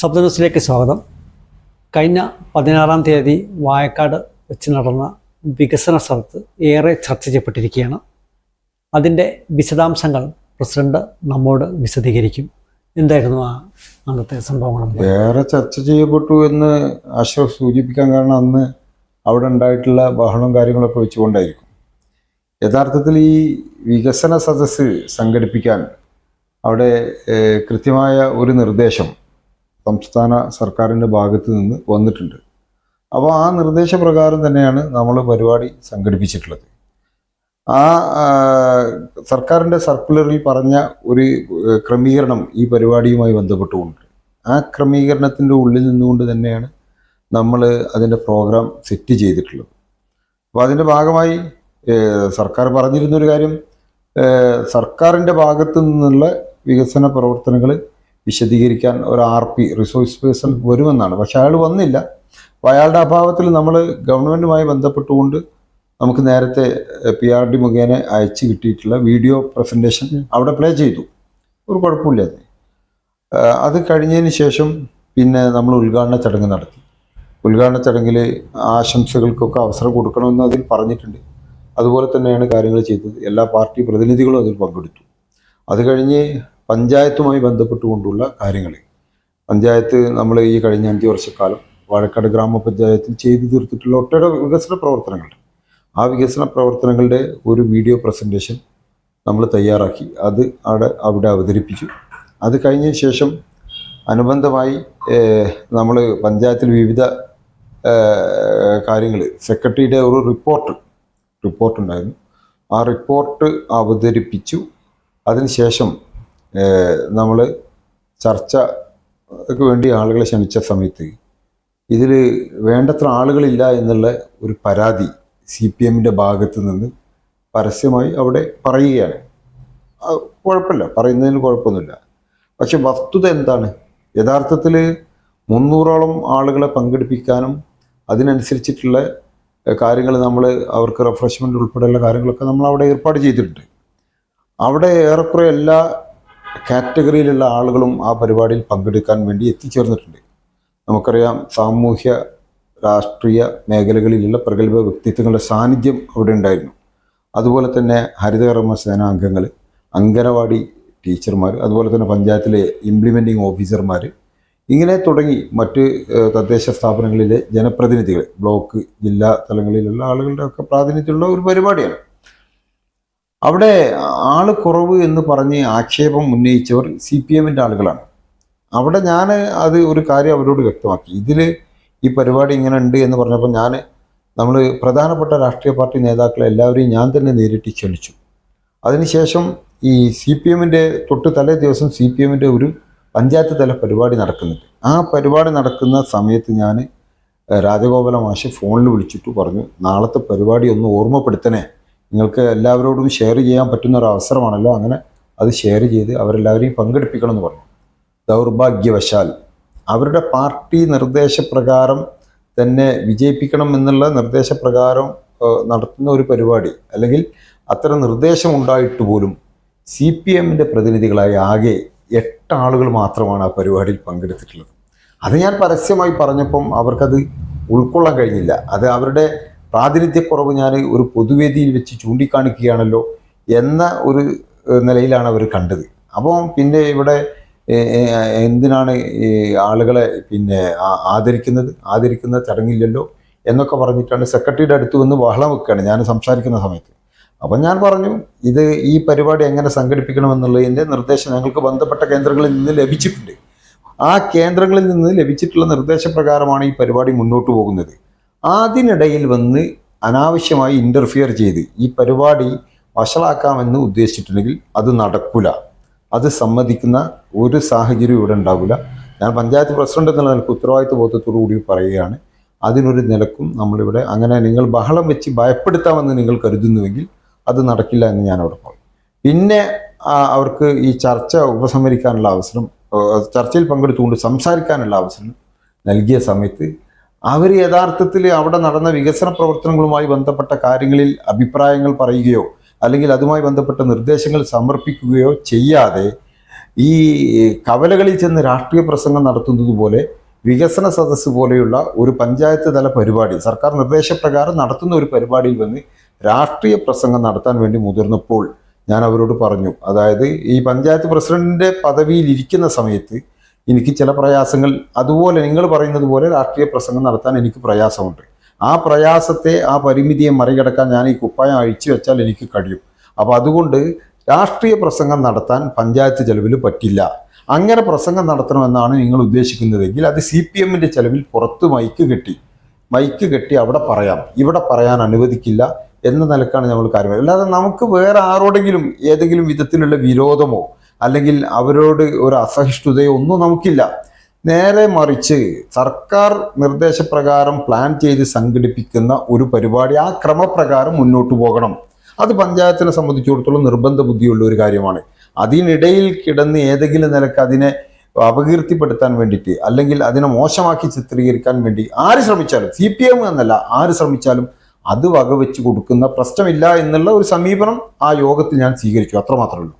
ശബ്ദ ന്യൂസിലേക്ക് സ്വാഗതം. കഴിഞ്ഞ പതിനാറാം തീയതി വായക്കാട് വെച്ച് നടന്ന വികസന സ്ഥലത്ത് ഏറെ ചർച്ച ചെയ്യപ്പെട്ടിരിക്കുകയാണ്. അതിന്റെ വിശദാംശങ്ങൾ പ്രസിഡന്റ് നമ്മോട് വിശദീകരിക്കും. എന്തായിരുന്നു ആ അന്നത്തെ സംഭവങ്ങൾ? ഏറെ ചർച്ച ചെയ്യപ്പെട്ടു എന്ന് അഷ്റഫ് സൂചിപ്പിക്കാൻ കാരണം അന്ന് അവിടെ ഉണ്ടായിട്ടുള്ള ബഹളവും കാര്യങ്ങളൊക്കെ വെച്ചുകൊണ്ടായിരിക്കും. യഥാർത്ഥത്തിൽ ഈ വികസന സദസ്സ് സംഘടിപ്പിക്കാൻ അവിടെ കൃത്യമായ ഒരു നിർദ്ദേശം സംസ്ഥാന സർക്കാരിന്റെ ഭാഗത്ത് നിന്ന് വന്നിട്ടുണ്ട്. അപ്പോൾ ആ നിർദ്ദേശപ്രകാരം തന്നെയാണ് നമ്മൾ പരിപാടി സംഘടിപ്പിച്ചിട്ടുള്ളത്. ആ സർക്കാരിന്റെ സർക്കുലറിൽ പറഞ്ഞ ഒരു ക്രമീകരണം ഈ പരിപാടിയുമായി ബന്ധപ്പെട്ടുകൊണ്ട് ആ ക്രമീകരണത്തിന്റെ ഉള്ളിൽ നിന്നുകൊണ്ട് തന്നെയാണ് നമ്മൾ അതിന്റെ പ്രോഗ്രാം സെറ്റ് ചെയ്തിട്ടുള്ളത്. അപ്പോൾ അതിന്റെ ഭാഗമായി സർക്കാർ പറഞ്ഞിരുന്നൊരു കാര്യം സർക്കാരിന്റെ ഭാഗത്തു നിന്നുള്ള വികസന പ്രവർത്തനങ്ങൾ വിശദീകരിക്കാൻ ഒരു ആർ പി റിസോഴ്സ് പേഴ്സൺ വരുമെന്നാണ്. പക്ഷെ അയാൾ വന്നില്ല. അപ്പോൾ അയാളുടെ അഭാവത്തിൽ നമ്മൾ ഗവൺമെന്റുമായി ബന്ധപ്പെട്ടുകൊണ്ട് നമുക്ക് നേരത്തെ പി ആർ ഡി മുഖേന അയച്ചു കിട്ടിയിട്ടുള്ള വീഡിയോ പ്രസന്റേഷൻ അവിടെ പ്ലേ ചെയ്തു. ഒരു കുഴപ്പമില്ല അത്. അത് കഴിഞ്ഞതിന് ശേഷം പിന്നെ നമ്മൾ ഉദ്ഘാടന ചടങ്ങ് നടത്തി. ഉദ്ഘാടന ചടങ്ങിൽ ആശംസകൾക്കൊക്കെ അവസരം കൊടുക്കണമെന്ന് അതിൽ പറഞ്ഞിട്ടുണ്ട്. അതുപോലെ തന്നെയാണ് കാര്യങ്ങൾ ചെയ്തത്. എല്ലാ പാർട്ടി പ്രതിനിധികളും അതിൽ പങ്കെടുത്തു. അത് കഴിഞ്ഞ് പഞ്ചായത്തുമായി ബന്ധപ്പെട്ടുകൊണ്ടുള്ള കാര്യങ്ങൾ പഞ്ചായത്ത് നമ്മൾ ഈ കഴിഞ്ഞ അഞ്ച് വർഷക്കാലം വാഴക്കാട് ഗ്രാമപഞ്ചായത്തിൽ ചെയ്തു തീർത്തിട്ടുള്ള ഒട്ടേറെ വികസന പ്രവർത്തനങ്ങൾ ആ വികസന പ്രവർത്തനങ്ങളുടെ ഒരു വീഡിയോ പ്രസന്റേഷൻ നമ്മൾ തയ്യാറാക്കി. അത് അവിടെ അവിടെ അവതരിപ്പിച്ചു. അത് കഴിഞ്ഞ ശേഷം അനുബന്ധമായി നമ്മൾ പഞ്ചായത്തിൽ വിവിധ കാര്യങ്ങൾ സെക്രട്ടറിയുടെ ഒരു റിപ്പോർട്ട് റിപ്പോർട്ടുണ്ടായിരുന്നു. ആ റിപ്പോർട്ട് അവതരിപ്പിച്ചു. അതിനുശേഷം നമ്മൾ ചർച്ചയ്ക്ക് വേണ്ടി ആളുകളെ ക്ഷണിച്ച സമയത്ത് ഇതിൽ വേണ്ടത്ര ആളുകളില്ല എന്നുള്ള ഒരു പരാതി സി പി എമ്മിന്റെ ഭാഗത്ത് നിന്ന് പരസ്യമായി അവിടെ പറയുകയാണ്. കുഴപ്പമില്ല. പറയുന്നതിന് കുഴപ്പമൊന്നുമില്ല. പക്ഷെ വസ്തുത എന്താണ്? യഥാർത്ഥത്തിൽ മുന്നൂറോളം ആളുകളെ പങ്കെടുപ്പിക്കാനും അതിനനുസരിച്ചിട്ടുള്ള കാര്യങ്ങൾ നമ്മൾ അവർക്ക് റിഫ്രഷ്മെന്റ് ഉൾപ്പെടെയുള്ള കാര്യങ്ങളൊക്കെ നമ്മൾ അവിടെ ഏർപ്പാട് ചെയ്തിട്ടുണ്ട്. അവിടെ ഏറെക്കുറെ എല്ലാ കാറ്റഗറിയിലുള്ള ആളുകളും ആ പരിപാടിയിൽ പങ്കെടുക്കാൻ വേണ്ടി എത്തിച്ചേർന്നിട്ടുണ്ട്. നമുക്കറിയാം സാമൂഹ്യ രാഷ്ട്രീയ മേഖലകളിലുള്ള പ്രഗത്ഭ വ്യക്തിത്വങ്ങളുടെ സാന്നിധ്യം അവിടെ ഉണ്ടായിരുന്നു. അതുപോലെ തന്നെ ഹരിതകർമ്മ സേനാംഗങ്ങൾ അങ്കനവാടി ടീച്ചർമാർ അതുപോലെ തന്നെ പഞ്ചായത്തിലെ ഇംപ്ലിമെന്റിംഗ് ഓഫീസർമാർ ഇങ്ങനെ തുടങ്ങി മറ്റ് തദ്ദേശ സ്ഥാപനങ്ങളിലെ ജനപ്രതിനിധികൾ ബ്ലോക്ക് ജില്ലാ തലങ്ങളിലുള്ള ആളുകളുടെ ഒക്കെ പ്രാതിനിധ്യമുള്ള ഒരു പരിപാടിയാണ്. അവിടെ ആൾ കുറവ് എന്ന് പറഞ്ഞ് ആക്ഷേപം ഉന്നയിച്ചവർ സി പി എമ്മിന്റെ ആളുകളാണ്. അവിടെ ഞാൻ അത് ഒരു കാര്യം അവരോട് വ്യക്തമാക്കി. ഇതിൽ ഈ പരിപാടി ഇങ്ങനെ ഉണ്ട് എന്ന് പറഞ്ഞപ്പോൾ ഞാൻ നമ്മൾ പ്രധാനപ്പെട്ട രാഷ്ട്രീയ പാർട്ടി നേതാക്കളെ എല്ലാവരെയും ഞാൻ തന്നെ നേരിട്ട് ക്ഷണിച്ചു. അതിനുശേഷം ഈ സി പി എമ്മിന്റെ തൊട്ട് തലേ ദിവസം സി പി എമ്മിന്റെ ഒരു പഞ്ചായത്ത് തല പരിപാടി നടക്കുന്നുണ്ട്. ആ പരിപാടി നടക്കുന്ന സമയത്ത് ഞാൻ രാജഗോപാല മാഷ് ഫോണിൽ വിളിച്ചിട്ട് പറഞ്ഞു നാളത്തെ പരിപാടി ഒന്ന് ഓർമ്മപ്പെടുത്തണേ. നിങ്ങൾക്ക് എല്ലാവരോടും ഷെയർ ചെയ്യാൻ പറ്റുന്ന ഒരു അവസരമാണല്ലോ അങ്ങനെ അത് ഷെയർ ചെയ്ത് അവരെല്ലാവരെയും പങ്കെടുപ്പിക്കണം എന്ന് പറഞ്ഞു. ദൗർഭാഗ്യവശാൽ അവരുടെ പാർട്ടി നിർദ്ദേശപ്രകാരം തന്നെ വിജയിപ്പിക്കണം എന്നുള്ള നിർദ്ദേശപ്രകാരം നടത്തുന്ന ഒരു പരിപാടി അല്ലെങ്കിൽ അത്തരം നിർദ്ദേശം ഉണ്ടായിട്ട് പോലും സി പി എമ്മിന്റെ പ്രതിനിധികളായി ആകെ എട്ട് ആളുകൾ മാത്രമാണ് ആ പരിപാടിയിൽ പങ്കെടുത്തിട്ടുള്ളത്. അത് ഞാൻ പരസ്യമായി പറഞ്ഞപ്പം അവർക്കത് ഉൾക്കൊള്ളാൻ കഴിഞ്ഞില്ല. അത് അവരുടെ പ്രാതിനിധ്യക്കുറവ് ഞാൻ ഒരു പൊതുവേദിയിൽ വെച്ച് ചൂണ്ടിക്കാണിക്കുകയാണല്ലോ എന്ന ഒരു നിലയിലാണ് അവർ കണ്ടത്. അപ്പോൾ പിന്നെ ഇവിടെ എന്തിനാണ് ആളുകളെ പിന്നെ ആദരിക്കുന്നത്? ആദരിക്കുന്ന ചടങ്ങില്ലല്ലോ എന്നൊക്കെ പറഞ്ഞിട്ടാണ് സെക്രട്ടറിയുടെ അടുത്ത് വന്ന് ബഹളം വെക്കുകയാണ് ഞാൻ സംസാരിക്കുന്ന സമയത്ത്. അപ്പം ഞാൻ പറഞ്ഞു ഇത് ഈ പരിപാടി എങ്ങനെ സംഘടിപ്പിക്കണമെന്നുള്ളതിന്റെ നിർദ്ദേശം ഞങ്ങൾക്ക് ബന്ധപ്പെട്ട കേന്ദ്രങ്ങളിൽ നിന്ന് ലഭിച്ചിട്ടുണ്ട്. ആ കേന്ദ്രങ്ങളിൽ നിന്ന് ലഭിച്ചിട്ടുള്ള നിർദ്ദേശപ്രകാരമാണ് ഈ പരിപാടി മുന്നോട്ട് പോകുന്നത്. അതിനിടയിൽ വന്ന് അനാവശ്യമായി ഇന്റർഫിയർ ചെയ്ത് ഈ പരിപാടി വഷളാക്കാമെന്ന് ഉദ്ദേശിച്ചിട്ടുണ്ടെങ്കിൽ അത് നടക്കില്ല അത് സമ്മതിക്കുന്ന ഒരു സാഹചര്യം ഇവിടെ ഉണ്ടാവില്ല. ഞാൻ പഞ്ചായത്ത് പ്രസിഡന്റ് എന്നുള്ള നിലയ്ക്ക് ഉത്തരവാദിത്വ ബോധത്തോടു കൂടി പറയുകയാണ്. അതിനൊരു നിലക്കും നമ്മളിവിടെ അങ്ങനെ നിങ്ങൾ ബഹളം വെച്ച് ഭയപ്പെടുത്താമെന്ന് നിങ്ങൾ കരുതുന്നുവെങ്കിൽ അത് നടക്കില്ല എന്ന് ഞാൻ അവിടെ പറയും. പിന്നെ അവർക്ക് ഈ ചർച്ച ഉപസംഹരിക്കാനുള്ള അവസരം ചർച്ചയിൽ പങ്കെടുത്തുകൊണ്ട് സംസാരിക്കാനുള്ള അവസരം നൽകിയ സമയത്ത് അവർ യഥാർത്ഥത്തിൽ അവിടെ നടന്ന വികസന പ്രവർത്തനങ്ങളുമായി ബന്ധപ്പെട്ട കാര്യങ്ങളിൽ അഭിപ്രായങ്ങൾ പറയുകയോ അല്ലെങ്കിൽ അതുമായി ബന്ധപ്പെട്ട നിർദ്ദേശങ്ങൾ സമർപ്പിക്കുകയോ ചെയ്യാതെ ഈ കവലകളിൽ ചെന്ന് രാഷ്ട്രീയ പ്രസംഗം നടത്തുന്നത് പോലെ വികസന സദസ്സ് പോലെയുള്ള ഒരു പഞ്ചായത്ത് തല പരിപാടി സർക്കാർ നിർദ്ദേശപ്രകാരം നടത്തുന്ന ഒരു പരിപാടിയിൽ വന്ന് രാഷ്ട്രീയ പ്രസംഗം നടത്താൻ വേണ്ടി മുതിർന്നപ്പോൾ ഞാൻ അവരോട് പറഞ്ഞു. അതായത് ഈ പഞ്ചായത്ത് പ്രസിഡന്റിന്റെ പദവിയിൽ ഇരിക്കുന്ന സമയത്ത് എനിക്ക് ചില പ്രയാസങ്ങൾ അതുപോലെ നിങ്ങൾ പറയുന്നത് പോലെ രാഷ്ട്രീയ പ്രസംഗം നടത്താൻ എനിക്ക് പ്രയാസമുണ്ട്. ആ പ്രയാസത്തെ ആ പരിമിതിയെ മറികടക്കാൻ ഞാൻ ഈ കുപ്പായം അഴിച്ചു വെച്ചാൽ എനിക്ക് കഴിയും. അപ്പോൾ അതുകൊണ്ട് രാഷ്ട്രീയ പ്രസംഗം നടത്താൻ പഞ്ചായത്ത് ചെലവിൽ പറ്റില്ല. അങ്ങനെ പ്രസംഗം നടത്തണമെന്നാണ് നിങ്ങൾ ഉദ്ദേശിക്കുന്നതെങ്കിൽ അത് സി പി എമ്മിന്റെ ചെലവിൽ പുറത്ത് മൈക്ക് കെട്ടി മൈക്ക് കെട്ടി അവിടെ പറയാം. ഇവിടെ പറയാൻ അനുവദിക്കില്ല എന്ന നിലക്കാണ് നമ്മൾ കാര്യം അല്ലാതെ നമുക്ക് വേറെ ആരോടെങ്കിലും ഏതെങ്കിലും വിധത്തിലുള്ള വിരോധമോ അല്ലെങ്കിൽ അവരോട് ഒരു അസഹിഷ്ണുതയോ ഒന്നും നമുക്കില്ല. നേരെ മറിച്ച് സർക്കാർ നിർദ്ദേശപ്രകാരം പ്ലാൻ ചെയ്ത് സംഘടിപ്പിക്കുന്ന ഒരു പരിപാടി ആ ക്രമപ്രകാരം മുന്നോട്ട് പോകണം. അത് പഞ്ചായത്തിനെ സംബന്ധിച്ചിടത്തോളം നിർബന്ധ ബുദ്ധിയുള്ള ഒരു കാര്യമാണ്. അതിനിടയിൽ കിടന്ന് ഏതെങ്കിലും നിലയ്ക്ക് അതിനെ അപകീർത്തിപ്പെടുത്താൻ വേണ്ടിയിട്ട് അല്ലെങ്കിൽ അതിനെ മോശമാക്കി ചിത്രീകരിക്കാൻ വേണ്ടി ആര് ശ്രമിച്ചാലും സി പി എം എന്നല്ല ആര് ശ്രമിച്ചാലും അത് വകവെച്ച് കൊടുക്കുന്ന പ്രശ്നമില്ല എന്നുള്ള ഒരു സമീപനം ആ യോഗത്തിൽ ഞാൻ സ്വീകരിച്ചു. അത്രമാത്രമേ ഉള്ളൂ.